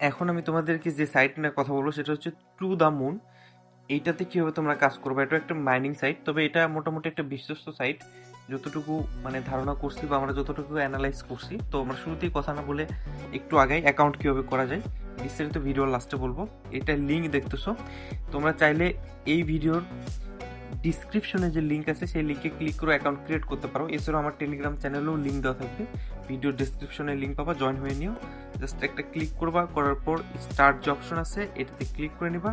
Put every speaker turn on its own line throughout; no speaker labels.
এখন আমি তোমাদেরকে যে সাইট নিয়ে কথা বলব সেটা হচ্ছে ট্রু দ্য মুন এইটাতে কীভাবে তোমরা কাজ করবে? এটা একটা মাইনিং সাইট তবে এটা মোটামুটি একটা বিশ্বস্ত সাইট যতটুকু মানে ধারণা করছি বা আমরা যতটুকু অ্যানালাইজ করছি, তো আমরা শুরুতেই কথা না বলে একটু আগে অ্যাকাউন্ট কীভাবে করা যায়, বিস্তারিত ভিডিও লাস্টে বলব। এটা লিঙ্ক দেখতেছো। তোমরা চাইলে এই ভিডিওর ডিসক্রিপশনে যে লিঙ্ক আছে, সেই লিঙ্কে ক্লিক করে অ্যাকাউন্ট ক্রিয়েট করতে পারো। এছাড়াও আমার টেলিগ্রাম চ্যানেলেও লিঙ্ক দেওয়া থাকবে। ভিডিও ডিসক্রিপশনে লিঙ্ক পাবা জয়েন হয়ে নিও। জাস্ট একটা ক্লিক করবা, করার পর স্টার্ট যে অপশন আছে, এটাতে ক্লিক করে নিবা।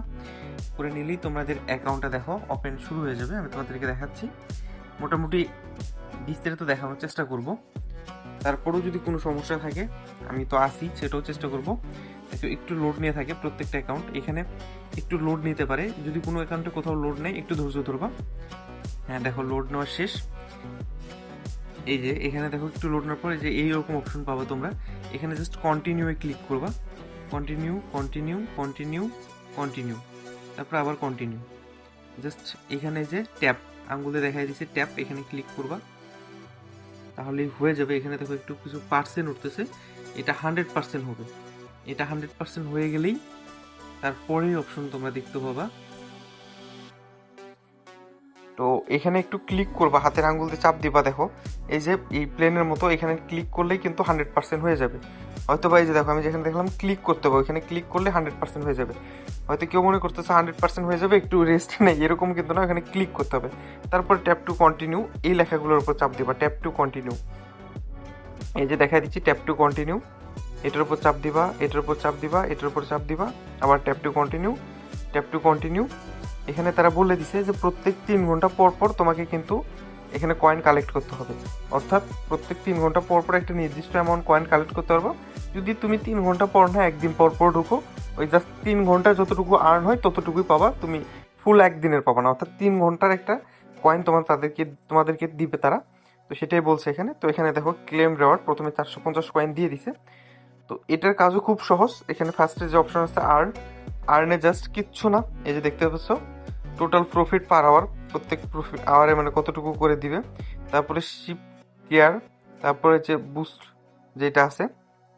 করে নিলেই তোমাদের অ্যাকাউন্টটা দেখো ওপেন শুরু হয়ে যাবে। আমি তোমাদেরকে দেখাচ্ছি। মোটামুটি বিস্তারিত দেখানোর চেষ্টা করব। তারপরেও যদি কোনো সমস্যা থাকে, আমি তো আসি সেটাও চেষ্টা করব। একটু লোড নিয়ে থাকে প্রত্যেকটা অ্যাকাউন্ট এখানে একটু লোড নিতে পারে। যদি কোনো অ্যাকাউন্টে কোথাও লোড নেই, একটু ধৈর্য ধরবা। হ্যাঁ দেখো লোড নেওয়া শেষ। এই যে এখানে দেখো একটু লোড নেওয়ার পরে যে এইরকম অপশন পাবা তোমরা। এখানে জাস্ট কন্টিনিউয়ে ক্লিক করবা। কন্টিনিউ কন্টিনিউ কন্টিনিউ কন্টিনিউ তারপর আবার কন্টিনিউ জাস্ট এখানে যে ট্যাপ আঙ্গুলে দেখাই দিচ্ছে ট্যাপ এখানে ক্লিক করবা। তাহলেই হয়ে যাবে। এখানে দেখো একটু কিছু পার্সেন্ট উঠতেছে। এটা হান্ড্রেড পার্সেন্ট হবে। এটা হান্ড্রেড পার্সেন্ট হয়ে গেলেই তারপরেই অপশন তোমরা দেখতে পাবা। তো এখানে একটু ক্লিক করবা, হাতের আঙ্গুল দিয়ে চাপ দিবা, দেখো। এই যে, এই প্লেনের মতো এখানে ক্লিক করলেই কিন্তু হান্ড্রেড পার্সেন্ট হয়ে যাবে। হয়তো বা এই যে, দেখো, আমি যেখানে দেখলাম ক্লিক করতে হবে এখানে ক্লিক করলে হান্ড্রেড পার্সেন্ট হয়ে যাবে। হয়তো কেউ মনে করতেছে হান্ড্রেড পার্সেন্ট হয়ে যাবে, একটু রেস্ট নেই, এরকম কিন্তু না এখানে ক্লিক করতে হবে। তারপর ট্যাপ টু কন্টিনিউ এই লেখাগুলোর উপর চাপ দিবা ট্যাপ টু কন্টিনিউ এই যে দেখা দিচ্ছি ট্যাপ টু কন্টিনিউ এটার উপর চাপ দিবা, এটার উপর চাপ দিবা, এটার উপর চাপ দিবা, আবার tap to continue tap to continue এখানে তারা বলে দিছে যে প্রত্যেক তিন ঘণ্টা পর পর তোমাকে কিন্তু এখানে কয়েন কালেক্ট করতে হবে। অর্থাৎ প্রত্যেক তিন ঘণ্টা পর পর একটা নির্দিষ্ট অ্যামাউন্ট কয়েন কালেক্ট করতে পারব। যদি তুমি তিন ঘণ্টা পর না, একদিন পর পর ঢুকো, ওই জাস্ট তিন ঘণ্টা যতটুকু আর্ন হয়, ততটুকুই পাবা। তুমি ফুল একদিনের পাবা না, অর্থাৎ তিন ঘণ্টার একটা কয়েন তোমার তাদেরকে, তোমাদেরকে দিবে তারা। তো সেটাই বলছে এখানে। তো এখানে দেখো ক্লেম রেওয়ার্ড প্রথমে চারশো পঞ্চাশ কয়েন দিয়ে দিছে। তো এটার কাজও খুব সহজ। এখানে ফার্স্টে যে অপশন আছে আর্ন আর্নে জাস্ট কিচ্ছু না। এই যে দেখতে পাচ্ছ টোটাল প্রফিট পার আওয়ার প্রত্যেক প্রফিট আওয়ারে মানে কতটুকু করে দিবে। তারপরে শিপ কেয়ার তারপরে যে বুস্ট যেটা আছে,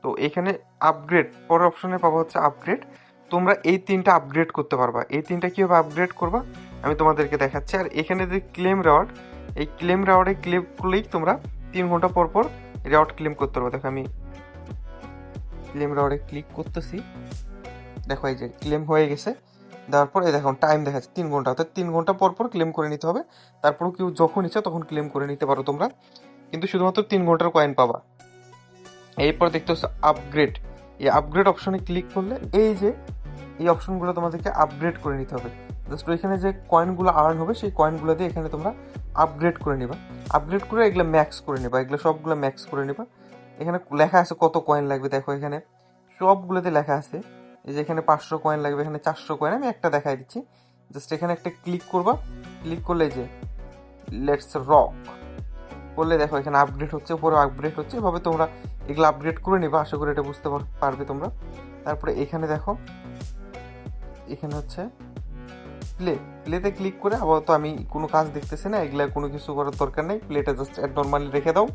তো এখানে আপগ্রেড পরের অপশনে পাবো হচ্ছে আপগ্রেড তোমরা এই তিনটা আপগ্রেড করতে পারবা। এই তিনটা কীভাবে আপগ্রেড করবা, আমি তোমাদেরকে দেখাচ্ছি। আর এখানে যে ক্লেম রেওয়ার্ড এই ক্লেম রেওয়ার্ডে ক্লেম করলেই তোমরা তিন ঘণ্টা পর পর রেওয়ার্ড ক্লেম করতে পারবে। দেখো আমি ক্লেম রেওয়ার্ডে ক্লিক করতেছি। দেখো এই যে ক্লেম হয়ে গেছে। দেওয়ার পর এই দেখো টাইম দেখাচ্ছে তিন ঘণ্টা। অর্থাৎ তিন ঘণ্টা পর পর ক্লেম করে নিতে হবে। তারপরও কেউ যখন ইচ্ছা তখন ক্লেম করে নিতে পারো তোমরা। কিন্তু শুধুমাত্র তিন ঘণ্টার কয়েন পাবা। এরপর দেখতে হচ্ছে আপগ্রেড এই আপগ্রেড অপশনে ক্লিক করলে এই যে, এই অপশনগুলো তোমাদেরকে আপগ্রেড করে নিতে হবে। জাস্ট ওইখানে যে কয়েনগুলো আর্ন হবে, সেই কয়েনগুলো দিয়ে এখানে তোমরা আপগ্রেড করে নিবা। আপগ্রেড করে এগুলো ম্যাক্স করে নিবা। এগুলো সবগুলো ম্যাক্স করে নিবা। এখানে লেখা আছে কত কয়েন লাগবে, দেখো এখানে। সবগুলোতে লেখা আছে। এই যে এখানে পাঁচশো কয়েন লাগবে, এখানে চারশো কয়েন আমি একটা দেখাই দিচ্ছি। জাস্ট এখানে একটা ক্লিক করবা। ক্লিক করলে যে লেটস রক করলে দেখো, এখানে আপগ্রেড হচ্ছে উপরে আপগ্রেড হচ্ছে। এভাবে তোমরা এগুলো আপগ্রেড করে নিবা, আশা করি এটা বুঝতে পার- পারবে তোমরা। তারপরে এখানে দেখো, এখানে হচ্ছে প্লে প্লেতে ক্লিক করে আপাতত আমি কোনো কাজ দেখতেছি না, এগুলা কোনো কিছু করার দরকার নেই। প্লেটা জাস্ট নর্মালি রেখে দাও।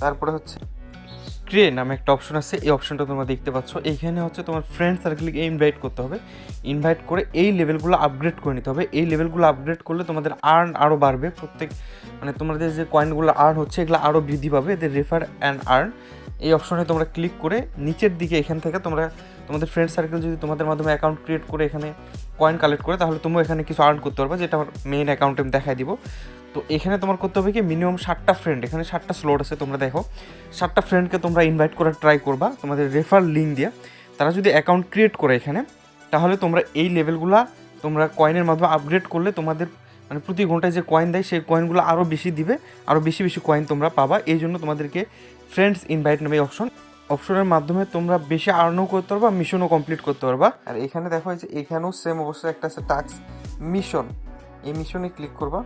তারপরে হচ্ছে ক্রে নামে একটা অপশন আছে, এই অপশনটা তোমরা দেখতে পাচ্ছ। এইখানে হচ্ছে তোমার ফ্রেন্ড সার্কেলকে ইনভাইট করতে হবে। ইনভাইট করে এই লেভেলগুলো আপগ্রেড করে নিতে হবে। এই লেভেলগুলো আপগ্রেড করলে তোমাদের আর্ন আরও বাড়বে। প্রত্যেক মানে তোমাদের যে কয়েনগুলো আর্ন হচ্ছে, এগুলো আরও বৃদ্ধি পাবে। এদের রেফার অ্যান্ড আর্ন এই অপশনে তোমরা ক্লিক করে নিচের দিকে এখান থেকে তোমরা, তোমাদের ফ্রেন্ড সার্কেল যদি তোমাদের মাধ্যমে অ্যাকাউন্ট ক্রিয়েট করে এখানে কয়েন কালেক্ট করে, তাহলে তোমরা এখানে কিছু আর্ন করতে পারবে, যেটা আমার মেইন অ্যাকাউন্টে আমি দেখাই দিব। তো এখানে তোমার করতে হবে কি মিনিমাম ষাটটা ফ্রেন্ড এখানে ষাটটা স্লট আছে, তোমরা দেখো। ষাটটা ফ্রেন্ডকে তোমরা ইনভাইট করার ট্রাই করবা, তোমাদের রেফার লিঙ্ক দিয়ে। তারা যদি অ্যাকাউন্ট ক্রিয়েট করে এখানে, তাহলে তোমরা এই লেভেলগুলা তোমরা কয়েনের মাধ্যমে আপগ্রেড করলে তোমাদের মানে প্রতি ঘন্টায় যে কয়েন দেয়, সেই কয়েনগুলো আরও বেশি দিবে আরও বেশি বেশি কয়েন তোমরা পাবা। এই জন্য তোমাদেরকে ফ্রেন্ডস ইনভাইট নেবে অপশন অপশনের মাধ্যমে তোমরা বেশি আর্নও করতে পারবা মিশনও কমপ্লিট করতে পারবা। আর এখানে দেখা যে এখানেও সেম অবশ্যই একটা আছে টাস্ক মিশন এই মিশনে ক্লিক করবা।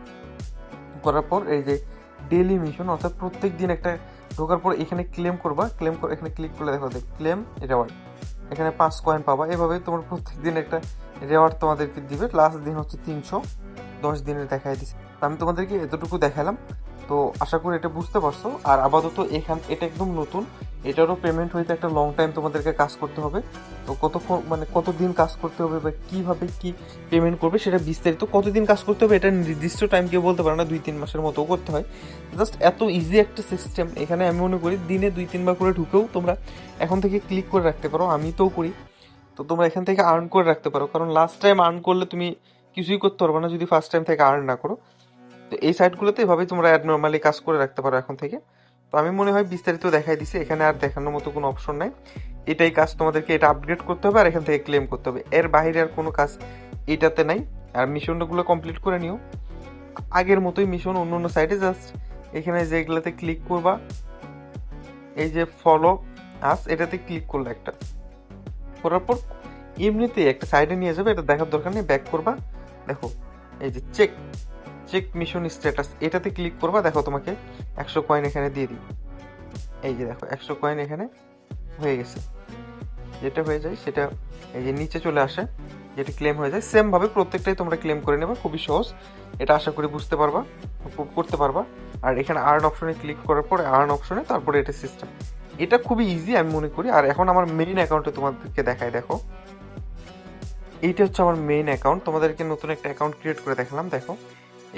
করার পর এই যে ডেলি মিশন অর্থাৎ প্রত্যেক দিন একটা ঢোকার পর এখানে ক্লেম করবা ক্লেম করে, এখানে ক্লিক করলে দেখো ক্লেম রেওয়ার্ড এখানে পাঁচ কয়েন পাবা। এভাবে তোমার প্রত্যেক দিন একটা রেওয়ার্ড তোমাদেরকে দিবে। লাস্ট দিন হচ্ছে তিনশো, দশ দিনের দেখাই দিচ্ছে আমি তোমাদেরকে এতটুকু দেখালাম। তো আশা করি এটা বুঝতে পারছ। আর আপাতত এখান, এটা একদম নতুন। এটারও পেমেন্ট হইতে একটা লং টাইম তোমাদেরকে কাজ করতে হবে। তো কতক্ষণ মানে কতদিন কাজ করতে হবে বা কীভাবে কি পেমেন্ট করবে সেটা বিস্তারিত কতদিন কাজ করতে হবে এটা নির্দিষ্ট টাইম কেউ বলতে পারে না, দুই তিন মাসের মতো করতে হয়। জাস্ট এত ইজি একটা সিস্টেম এখানে আমি মনে করি দিনে দুই তিনবার করে ঢুকেও তোমরা এখন থেকে ক্লিক করে রাখতে পারো আমি তো করি। তো তোমরা এখান থেকে আর্ন করে রাখতে পারো, কারণ লাস্ট টাইম আর্ন করলে তুমি কিছুই করতে পারবে না যদি ফার্স্ট টাইম থেকে আর্ন না করো। তো এই সাইটগুলোতে এভাবেই তোমরা অ্যাড নর্মালি কাজ করে রাখতে পারো এখন থেকে। তো আমি মনে হয় বিস্তারিত দেখাই দিছি, এখানে আর দেখানোর মতো কোনো অপশন নাই। এটাই কাজ তোমাদেরকে এটা আপগ্রেড করতে হবে আর এখান থেকে ক্লেম করতে হবে। এর বাইরে আর কোনো কাজ এটাতে নাই। আর মিশনগুলো কমপ্লিট করে নিও। আগের মতোই মিশন অন্য অন্য সাইডে জাস্ট এখানে যেগুলোতে ক্লিক করবা, এই যে ফলো আস এটাতে ক্লিক করলে একটা। করার পর এমনিতেই একটা সাইডে নিয়ে যাবে, এটা দেখার দরকার নেই ব্যাক করবা। দেখো, এই যে চেক চেক মিশন স্ট্যাটাস এটাতে ক্লিক করবা, দেখো তোমাকে একশো কয়েন এখানে দিয়ে দিই। এই যে দেখো, একশো কয়েন এখানে হয়ে গেছে। যেটা হয়ে যায়, সেটা এই যে নিচে চলে আসে, যেটা ক্লেম হয়ে যায় সেমভাবে প্রত্যেকটাই তোমরা ক্লেম করে নেবা, খুবই সহজ। এটা আশা করি বুঝতে পারবা করতে পারবা। আর এখানে আর্ন অপশনে ক্লিক করার পরে আর্ন অপশনে তারপরে এটা সিস্টেম এটা খুবই ইজি আমি মনে করি। আর এখন আমার মেইন অ্যাকাউন্টে তোমাদেরকে দেখায় দেখো। এইটা হচ্ছে আমার মেইন অ্যাকাউন্ট তোমাদেরকে নতুন একটা অ্যাকাউন্ট ক্রিয়েট করে দেখালাম, দেখো।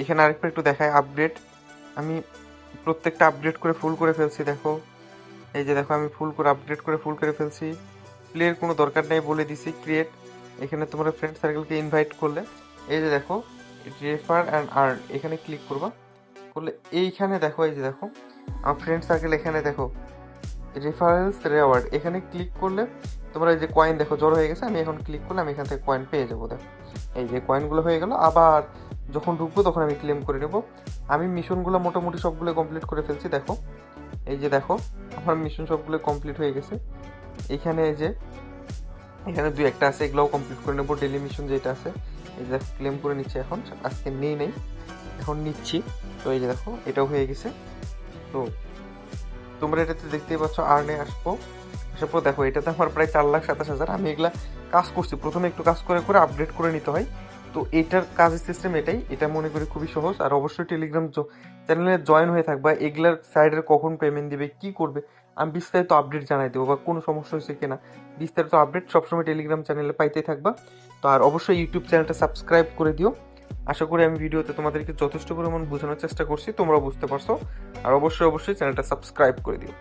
এখানে আরেকবার একটু দেখায় আপডেট আমি প্রত্যেকটা আপডেট করে ফুল করে ফেলছি, দেখো। এই যে দেখো, আমি ফুল করে আপডেট করে ফুল করে ফেলছি। প্লের কোনো দরকার নেই বলে দিছি ক্রিয়েট এখানে তোমরা ফ্রেন্ড সার্কেলকে ইনভাইট করলে। এই যে দেখো রেফার অ্যান্ড আর্ন এখানে ক্লিক করবা। করলে এইখানে দেখো, এই যে দেখো, আমার ফ্রেন্ড সার্কেল এখানে দেখো রেফারেন্স রেওয়ার্ড এখানে ক্লিক করলে তোমরা এই যে কয়েন দেখো, জড়ো হয়ে গেছে, আমি এখন ক্লিক করলে আমি এখান থেকে কয়েন পেয়ে যাব, দেখো। এই যে কয়েনগুলো হয়ে গেল, আবার যখন ঢুকবো তখন আমি ক্লেম করে নেব। আমি মিশনগুলো মোটামুটি সবগুলো কমপ্লিট করে ফেলছি, দেখো। এই যে দেখো, আমার মিশন সবগুলো কমপ্লিট হয়ে গেছে। এখানে এই যে, এখানে দুই একটা আছে, এগুলোও কমপ্লিট করে নেব ডেলি মিশন যেটা আছে। এই যে ক্লেম করে নিচ্ছি এখন, আজকে নেই নেই, এখন নিচ্ছি। তো এই যে দেখো, এটাও হয়ে গেছে। তো তোমরা এটাতে দেখতেই পাচ্ছ আর্নে আসব। আসার দেখো, এটাতে আমার প্রায় চার লাখ সাতাশ হাজার। আমি এগুলা কাজ করছি। প্রথমে একটু কাজ করে করে আপডেট করে নিতে হয়। তো এটার কাজের সিস্টেম এটাই। এটা মনে করি খুবই সহজ। আর অবশ্যই টেলিগ্রাম চ্যানেলে জয়েন হয়ে থাকবা। এগুলার সাইডের কখন পেমেন্ট দিবে, কি করবে, আমি বিস্তারিত আপডেট জানাই দেবো বা কোনো সমস্যা হয়েছে কিনা। বিস্তারিত আপডেট সবসময় টেলিগ্রাম চ্যানেলে পাইতেই থাকবা। তো আর অবশ্যই ইউটিউব চ্যানেলটা সাবস্ক্রাইব করে দিও। আশা করি আমি ভিডিওতে তোমাদেরকে যথেষ্ট পরিমাণ বোঝানোর চেষ্টা করছি। তোমরা বুঝতে পারছ। আর অবশ্যই অবশ্যই চ্যানেলটা সাবস্ক্রাইব করে দিও।